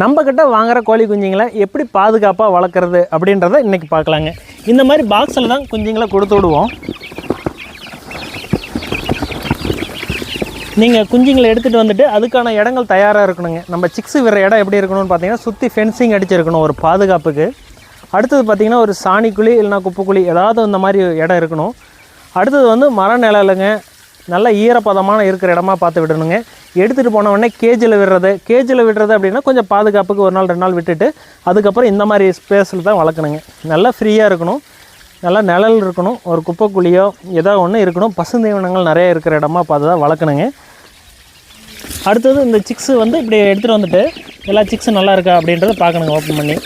நம்ம கிட்ட வாங்குற கோழி குஞ்சுங்களை எப்படி பாதுகாப்பாக வளர்க்குறது அப்படின்றத இன்றைக்கி பார்க்கலாங்க. இந்த மாதிரி பாக்ஸில் தான் குஞ்சுங்களை கொடுத்து விடுவோம். நீங்கள் குஞ்சுங்களை எடுத்துகிட்டு வந்துட்டு அதுக்கான இடங்கள் தயாராக இருக்கணுங்க. நம்ம சிக்ஸு விடுற இடம் எப்படி இருக்கணும்னு பார்த்தீங்கன்னா சுற்றி ஃபென்சிங் அடிச்சிருக்கணும் ஒரு பாதுகாப்புக்கு. அடுத்தது பார்த்திங்கன்னா ஒரு சாணிக்குழி இல்லைனா குப்பைக்குழி ஏதாவது இந்த மாதிரி இடம் இருக்கணும். அடுத்தது வந்து மர நிழலுங்க நல்ல ஈரப்பதமான இருக்கிற இடமா பார்த்து விடணுங்க. எடுத்துகிட்டு போன உடனே கேஜில் விடுறது. கேஜில் விடுறது அப்படின்னா கொஞ்சம் பாதுகாப்புக்கு ஒரு நாள் ரெண்டு நாள் விட்டுட்டு அதுக்கப்புறம் இந்த மாதிரி ஸ்பேஸில் தான் வளர்க்கணுங்க. நல்லா ஃப்ரீயாக இருக்கணும். நல்லா நிழல் இருக்கணும். ஒரு குப்பைக்குழியோ ஏதோ ஒன்று இருக்கணும். பசுந்தீவனங்கள் நிறைய இருக்கிற இடமா பார்த்து தான் வளர்க்கணுங்க. அடுத்தது இந்த சிக்ஸு வந்து இப்படி எடுத்துகிட்டு வந்துட்டு எல்லா சிக்ஸும் நல்லா இருக்கா அப்படின்றத பார்க்கணுங்க ஓப்பன் பண்ணி.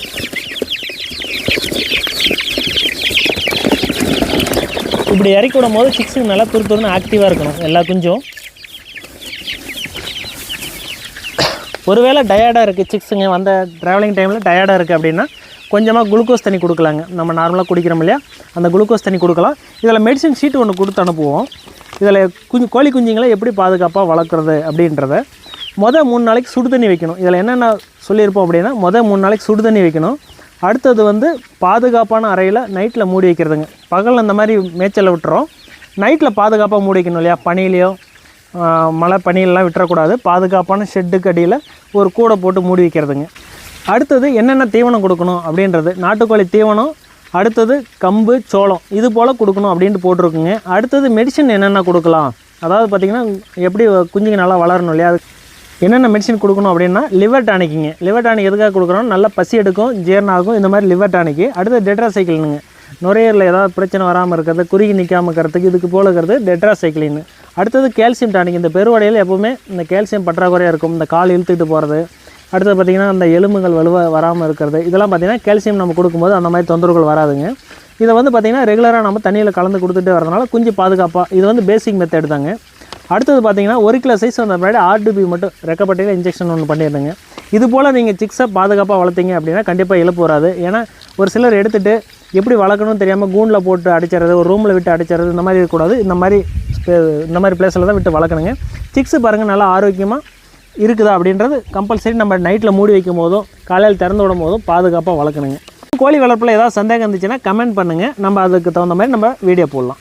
இப்படி இறக்கி விடும் போது சிக்ஸுக்கு நல்லா துரு துருன்னு ஆக்டிவாக இருக்கணும். எல்லா குஞ்சும். ஒருவேளை டயர்டாக இருக்குது சிக்ஸுங்க வந்த ட்ராவலிங் டைமில் டயர்டாக இருக்குது அப்படின்னா கொஞ்சமாக குளுக்கோஸ் தண்ணி கொடுக்கலாங்க. நம்ம நார்மலாக குடிக்கிறோம் இல்லையா? அந்த குளுக்கோஸ் தண்ணி கொடுக்கலாம். இதில் மெடிசின் ஷீட் ஒன்று கொடுத்து அனுப்புவோம். இதில் குஞ்சு கோழி குஞ்சுங்களை எப்படி பாதுகாப்பாக வளர்க்குறது அப்படின்றத மொதல் மூணு நாளைக்கு சுடு தண்ணி வைக்கணும். இதில் என்னென்ன சொல்லியிருப்போம் அப்படின்னா மொதல் மூணு நாளைக்கு சுடு தண்ணி வைக்கணும். அடுத்தது வந்து பாதுகாப்பான அறையில் நைட்டில் மூடி வைக்கிறதுங்க. பகலில் இந்த மாதிரி மேய்ச்சலை விட்டுறோம். நைட்டில் பாதுகாப்பாக மூடி வைக்கணும் இல்லையா? பனியிலையோ மழை பனியெல்லாம் விட்டுறக்கூடாது. பாதுகாப்பான ஷெட்டுக்கு அடியில் ஒரு கூடை போட்டு மூடி வைக்கிறதுங்க. அடுத்தது என்னென்ன தீவனம் கொடுக்கணும் அப்படின்றது. நாட்டுக்கோழி தீவனம் அடுத்தது கம்பு சோளம் இது போல் கொடுக்கணும் அப்படின்ட்டு போட்டிருக்குங்க. அடுத்தது மெடிசன் என்னென்ன கொடுக்கலாம்? அதாவது பார்த்திங்கன்னா எப்படி குஞ்சுங்க நல்லா வளரணும் இல்லையா? அது என்னென்ன மெடிசன் கொடுக்கணும் அப்படின்னா லிவர் டானிக்குங்க லிவர் டானிக் எதுக்காக கொடுக்குறோம்? நல்லா பசி எடுக்கும் ஜீரணம் ஆகும் இந்த மாதிரி லிவர் டானிக்கு அடுத்து டெட்ராசைக்கிள்னுங்க நுரையீரலில் ஏதாவது பிரச்சனை வராமல் இருக்கிறது குறுகி நிற்காமல் இருக்கிறதுக்கு இதுக்கு போல இருக்கிறது டெட்ராசைக்கிளின் அடுத்தது கால்சியம் டானிக் இந்த பெருவடையில் எப்போவுமே இந்த கால்சியம் பற்றாக்குறையாக இருக்கும். இந்த கால் இழுத்துட்டு போகிறது அடுத்தது பார்த்திங்கன்னா அந்த எலும்புகள் வலுவாக வராமல் இருக்கிறது. இதெல்லாம் பார்த்திங்கன்னா கால்சியம் நம்ம கொடுக்கும்போது அந்த மாதிரி தொந்தரவுகள் வராதுங்க. இதை வந்து பார்த்திங்கன்னா ரெகுலராக நம்ம தண்ணியில் கலந்து கொடுத்துட்டே வரதுனால கொஞ்சம் பாதுகாப்பாக இது வந்து பேசிக் மெத்தட் தாங்க. அடுத்தது பார்த்தீங்கன்னா ஒரு கிலோ சைஸ் வந்த முன்னாடி ஆர்டிபி மட்டும் ரெக்கப்பட்டையில் இன்ஜெக்ஷன் ஒன்று பண்ணிடுங்க. இது போல் நீங்கள் சிக்ஸை பாதுகாப்பாக வளர்த்தீங்க அப்படின்னா கண்டிப்பாக இழப்பு வராது. ஏன்னா ஒரு சிலர் எடுத்துகிட்டு எப்படி வளர்க்கணும்னு தெரியாமல் கூண்டில் போட்டு அடிச்சிடுறது ஒரு ரூமில் விட்டு அடிச்சிடுறது இந்த மாதிரி இருக்கக்கூடாது. இந்த மாதிரி இந்த மாதிரி பிளேஸில் தான் விட்டு வளர்க்கணுங்க. சிக்ஸு பாருங்கள் நல்லா ஆரோக்கியமாக இருக்குதா அப்படின்றது கம்பல்சரி நம்ம நைட்டில் மூடி வைக்கும் போதும் காலையில் திறந்து விடும் போதும் பாதுகாப்பாக வளர்க்கணுங்க. கோழி வளர்ப்பில் ஏதாவது சந்தேகம் இருந்துச்சுன்னா கமெண்ட் பண்ணுங்கள் நம்ம அதுக்கு தகுந்த மாதிரி நம்ம வீடியோ போடலாம்.